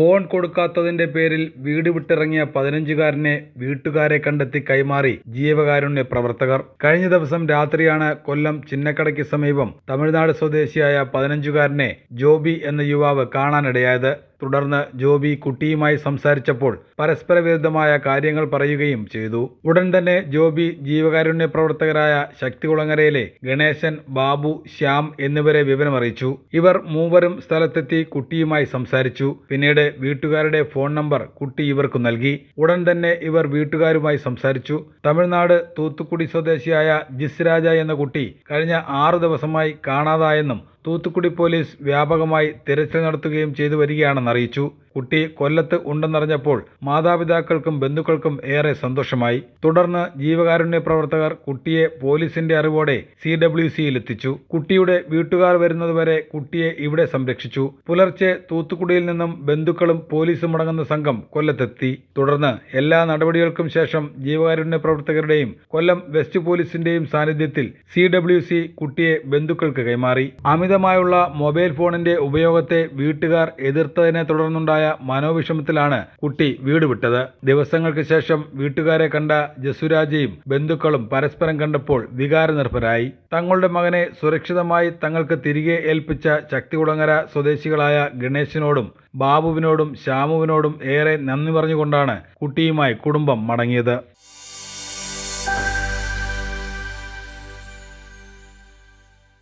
Phone കൊടുക്കാത്തതിന്റെ പേരിൽ വീട് വിട്ടിറങ്ങിയ പതിനഞ്ചുകാരനെ വീട്ടുകാരെ കണ്ടെത്തി കൈമാറി ജീവകാരുണ്യ പ്രവർത്തകർ. കഴിഞ്ഞ ദിവസം രാത്രിയാണ് കൊല്ലം ചിന്നക്കടയ്ക്ക് സമീപം തമിഴ്നാട് സ്വദേശിയായ പതിനഞ്ചുകാരനെ ജോബി എന്ന യുവാവ് കാണാനിടയായത്. തുടർന്ന് ജോബി കുട്ടിയുമായി സംസാരിച്ചപ്പോൾ പരസ്പര വിരുദ്ധമായ കാര്യങ്ങൾ പറയുകയും ചെയ്തു. ഉടൻ തന്നെ ജോബി ജീവകാരുണ്യ പ്രവർത്തകരായ ശക്തികുളങ്ങരയിലെ ഗണേശൻ ബാബു ശ്യാം എന്നിവരെ വിവരമറിയിച്ചു. ഇവർ മൂവരും സ്ഥലത്തെത്തി കുട്ടിയുമായി സംസാരിച്ചു. പിന്നീട് വീട്ടുകാരുടെ ഫോൺ നമ്പർ കുട്ടി ഇവർക്ക് നൽകി. ഉടൻ തന്നെ ഇവർ വീട്ടുകാരുമായി സംസാരിച്ചു. തമിഴ്നാട് തൂത്തുക്കുടി സ്വദേശിയായ ജിസ്രാജ എന്ന കുട്ടി കഴിഞ്ഞ ആറു ദിവസമായി കാണാതായെന്നും തൂത്തുക്കുടി പോലീസ് വ്യാപകമായി തിരച്ചിൽ നടത്തുകയും ചെയ്തു അറിയിച്ചു കുട്ടി കൊല്ലത്ത് ഉണ്ടെന്നറിഞ്ഞപ്പോൾ മാതാപിതാക്കൾക്കും ബന്ധുക്കൾക്കും ഏറെ സന്തോഷമായി. തുടർന്ന് ജീവകാരുണ്യ പ്രവർത്തകർ കുട്ടിയെ പോലീസിന്റെ അറിവോടെ സി ഡബ്ല്യു സിയിലെത്തിച്ചു. കുട്ടിയുടെ വീട്ടുകാർ വരുന്നതുവരെ കുട്ടിയെ ഇവിടെ സംരക്ഷിച്ചു. പുലർച്ചെ തൂത്തുക്കുടിയിൽ നിന്നും ബന്ധുക്കളും പോലീസും അടങ്ങുന്ന സംഘം കൊല്ലത്തെത്തി. തുടർന്ന് എല്ലാ നടപടികൾക്കും ശേഷം ജീവകാരുണ്യ പ്രവർത്തകരുടെയും കൊല്ലം വെസ്റ്റ് പോലീസിന്റെയും സാന്നിധ്യത്തിൽ സി ഡബ്ല്യു സി കുട്ടിയെ ബന്ധുക്കൾക്ക് കൈമാറി. അമിതമായുള്ള മൊബൈൽ ഫോണിന്റെ ഉപയോഗത്തെ വീട്ടുകാർ എതിർത്തതിനെ തുടർന്നുണ്ടായ മനോവിഷമത്തിലാണ് കുട്ടി വീട് വിട്ടത്. ദിവസങ്ങൾക്ക് ശേഷം വീട്ടുകാരെ കണ്ട ജസുരാജയും ബന്ധുക്കളും പരസ്പരം കണ്ടപ്പോൾ വികാരനിർഭരായി. തങ്ങളുടെ മകനെ സുരക്ഷിതമായി തങ്ങൾക്ക് തിരികെ ഏൽപ്പിച്ച ശക്തികുളങ്ങര സ്വദേശികളായ ഗണേശിനോടും ബാബുവിനോടും ശ്യാമുവിനോടും ഏറെ നന്ദി പറഞ്ഞുകൊണ്ടാണ് കുട്ടിയുമായി കുടുംബം മടങ്ങിയത്.